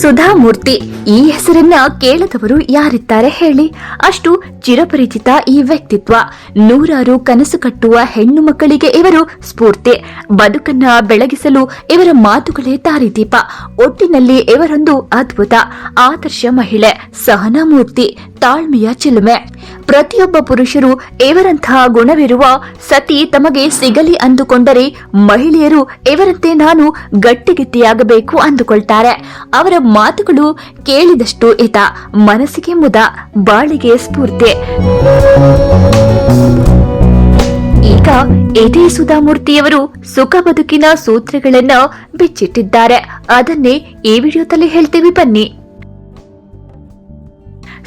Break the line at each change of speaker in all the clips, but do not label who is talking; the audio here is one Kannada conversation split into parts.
ಸುಧಾಮೂರ್ತಿ, ಈ ಹೆಸರನ್ನ ಕೇಳದವರು ಯಾರಿದ್ದಾರೆ ಹೇಳಿ? ಅಷ್ಟು ಚಿರಪರಿಚಿತ ಈ ವ್ಯಕ್ತಿತ್ವ. ನೂರಾರು ಕನಸು ಕಟ್ಟುವ ಹೆಣ್ಣು ಮಕ್ಕಳಿಗೆ ಇವರು ಸ್ಫೂರ್ತಿ. ಬದುಕನ್ನ ಬೆಳಗಿಸಲು ಇವರ ಮಾತುಗಳೇ ತಾರಿದೀಪ ಒಟ್ಟಿನಲ್ಲಿ ಇವರೊಂದು ಅದ್ಭುತ, ಆದರ್ಶ ಮಹಿಳೆ, ಸಹನಾಮೂರ್ತಿ, ತಾಳ್ಮೆಯ ಚಿಲುಮೆ. ಪ್ರತಿಯೊಬ್ಬ ಪುರುಷರು ಇವರಂತಹ ಗುಣವಿರುವ ಸತಿ ತಮಗೆ ಸಿಗಲಿ ಅಂದುಕೊಂಡರೆ ಮಹಿಳೆಯರು ಇವರಂತೆ ನಾನು ಗಟ್ಟಿಗಿಟ್ಟಿಯಾಗಬೇಕು ಅಂದುಕೊಳ್ತಾರೆ. ಅವರ ಮಾತುಗಳು ಕೇಳಿದಷ್ಟು ಹಿತ, ಮನಸ್ಸಿಗೆ ಮುದ, ಬಾಳಿಗೆ ಸ್ಫೂರ್ತಿ. ಈಗ ಇದೇ ಸುಧಾಮೂರ್ತಿಯವರು ಸುಖ ಬದುಕಿನ ಸೂತ್ರಗಳನ್ನ ಬಿಚ್ಚಿಟ್ಟಿದ್ದಾರೆ. ಅದನ್ನೇ ಈ ವಿಡಿಯೋದಲ್ಲಿ ಹೇಳ್ತೀವಿ ಬನ್ನಿ.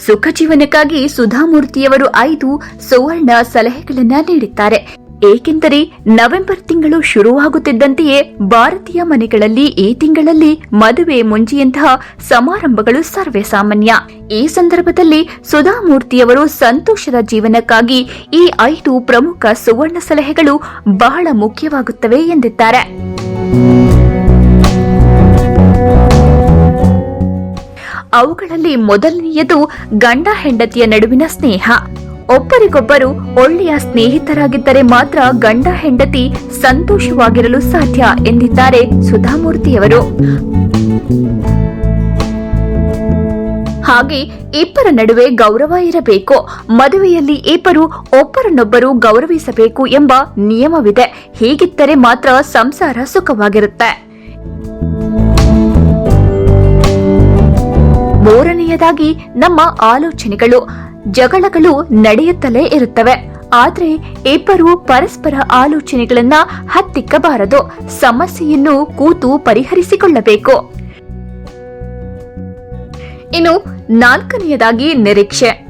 ಸುಖ ಜೀವನಕ್ಕಾಗಿ ಸುಧಾಮೂರ್ತಿಯವರು ಐದು ಸುವರ್ಣ ಸಲಹೆಗಳನ್ನ ನೀಡಿದ್ದಾರೆ. ಏಕೆಂದರೆ ನವೆಂಬರ್ ತಿಂಗಳು ಶುರುವಾಗುತ್ತಿದ್ದಂತೆಯೇ ಭಾರತೀಯ ಮನೆಗಳಲ್ಲಿ ಈ ತಿಂಗಳಲ್ಲಿ ಮದುವೆ ಮುಂಜಿಯಂತಹ ಸಮಾರಂಭಗಳು ಸರ್ವೇ ಸಾಮಾನ್ಯ. ಈ ಸಂದರ್ಭದಲ್ಲಿ ಸುಧಾಮೂರ್ತಿಯವರು ಸಂತೋಷದ ಜೀವನಕ್ಕಾಗಿ ಈ ಐದು ಪ್ರಮುಖ ಸುವರ್ಣ ಸಲಹೆಗಳು ಬಹಳ ಮುಖ್ಯವಾಗುತ್ತವೆ ಎಂದಿದ್ದಾರೆ. ಅವುಗಳಲ್ಲಿ ಮೊದಲನೆಯದು ಗಂಡ ಹೆಂಡತಿಯ ನಡುವಿನ ಸ್ನೇಹ. ಒಬ್ಬರಿಗೊಬ್ಬರು ಒಳ್ಳೆಯ ಸ್ನೇಹಿತರಾಗಿದ್ದರೆ ಮಾತ್ರ ಗಂಡ ಹೆಂಡತಿ ಸಂತೋಷವಾಗಿರಲು ಸಾಧ್ಯ ಎಂದಿದ್ದಾರೆ ಸುಧಾಮೂರ್ತಿಯವರು. ಹಾಗೆ ಇಬ್ಬರ ನಡುವೆ ಗೌರವ ಇರಬೇಕು. ಮದುವೆಯಲ್ಲಿ ಇಬ್ಬರು ಒಬ್ಬರನ್ನೊಬ್ಬರು ಗೌರವಿಸಬೇಕು ಎಂಬ ನಿಯಮವಿದೆ. ಹೀಗಿದ್ದರೆ ಮಾತ್ರ ಸಂಸಾರ ಸುಖವಾಗಿರುತ್ತೆ. ಮೂರನೆಯದಾಗಿ ನಮ್ಮ ಆಲೋಚನೆಗಳು, ಜಗಳಗಳು ನಡೆಯುತ್ತಲೇ ಇರುತ್ತವೆ. ಆದರೆ ಇಬ್ಬರು ಪರಸ್ಪರ ಆಲೋಚನೆಗಳನ್ನ ಹತ್ತಿಕ್ಕಬಾರದು. ಸಮಸ್ಯೆಯನ್ನು ಕೂತು ಪರಿಹರಿಸಿಕೊಳ್ಳಬೇಕು. ಇನ್ನು ನಾಲ್ಕನೆಯದಾಗಿ ನಿರೀಕ್ಷೆ.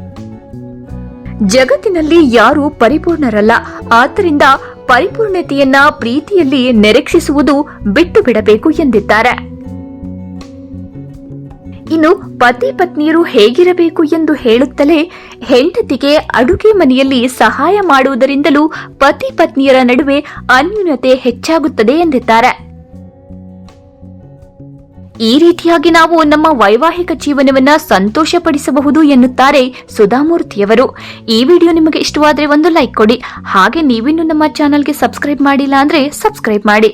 ಜಗತ್ತಿನಲ್ಲಿ ಯಾರು ಪರಿಪೂರ್ಣರಲ್ಲ. ಆದ್ದರಿಂದ ಪರಿಪೂರ್ಣತೆಯನ್ನ ಪ್ರೀತಿಯಲ್ಲಿ ನಿರೀಕ್ಷಿಸುವುದು ಬಿಟ್ಟು ಬಿಡಬೇಕು ಎಂದಿದ್ದಾರೆ. ಇನ್ನು ಪತಿ ಪತ್ನಿಯರು ಹೇಗಿರಬೇಕು ಎಂದು ಹೇಳುತ್ತಲೇ ಹೆಂಡತಿಗೆ ಅಡುಗೆ ಮನೆಯಲ್ಲಿ ಸಹಾಯ ಮಾಡುವುದರಿಂದಲೂ ಪತಿ ಪತ್ನಿಯರ ನಡುವೆ ಅನ್ಯೂನ್ಯತೆ ಹೆಚ್ಚಾಗುತ್ತದೆ ಎಂದಿದ್ದಾರೆ. ಈ ರೀತಿಯಾಗಿ ನಾವು ನಮ್ಮ ವೈವಾಹಿಕ ಜೀವನವನ್ನ ಸಂತೋಷಪಡಿಸಬಹುದು ಎನ್ನುತ್ತಾರೆ ಸುಧಾಮೂರ್ತಿಯವರು. ಈ ವಿಡಿಯೋ ನಿಮಗೆ ಇಷ್ಟವಾದರೆ ಒಂದು ಲೈಕ್ ಕೊಡಿ. ಹಾಗೆ ನೀವಿನ್ನು ನಮ್ಮ ಚಾನಲ್ಗೆ ಸಬ್ಸ್ಕ್ರೈಬ್ ಮಾಡಿಲ್ಲ ಅಂದ್ರೆ ಸಬ್ಸ್ಕ್ರೈಬ್ ಮಾಡಿ.